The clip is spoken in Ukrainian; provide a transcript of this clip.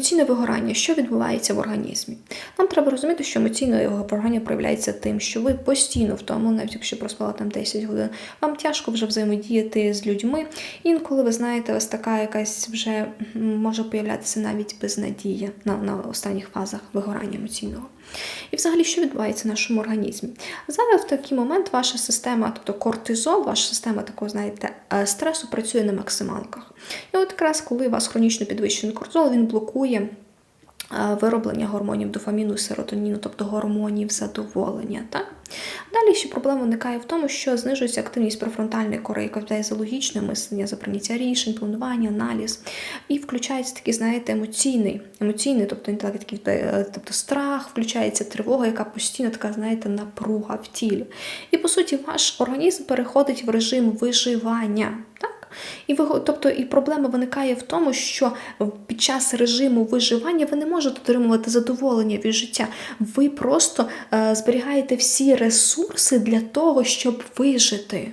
Емоційне вигорання, що відбувається в організмі? Нам треба розуміти, що емоційне вигорання проявляється тим, що ви постійно в тому, навіть якщо проспали там 10 годин, вам тяжко вже взаємодіяти з людьми. Інколи ви знаєте, ось така якась вже може появлятися навіть безнадія на, на останніх фазах вигорання емоційного. І взагалі, що відбувається в нашому організмі? Зараз в такий момент ваша система, тобто кортизол, ваша система такого, знаєте, е, стресу працює на максималках. І от якраз коли у вас хронічно підвищений кортизол, він блокує е, вироблення гормонів дофаміну серотоніну, тобто гормонів задоволення. Так? Далі ще проблема виникає в тому, що знижується активність префронтальної кори, яка відповідає за логічне мислення, за прийняття рішень, планування, аналіз. І включається такий, знаєте, емоційний, емоційний, тобто інтелект, е, тобто страх, включається тривога, яка постійно така, знаєте, напруга в тілі. І по суті, ваш організм переходить в режим виживання. Так? І ви, тобто, і проблема виникає в тому, що під час режиму виживання ви не можете отримувати задоволення від життя. Ви просто е, зберігаєте всі ресурси для того, щоб вижити.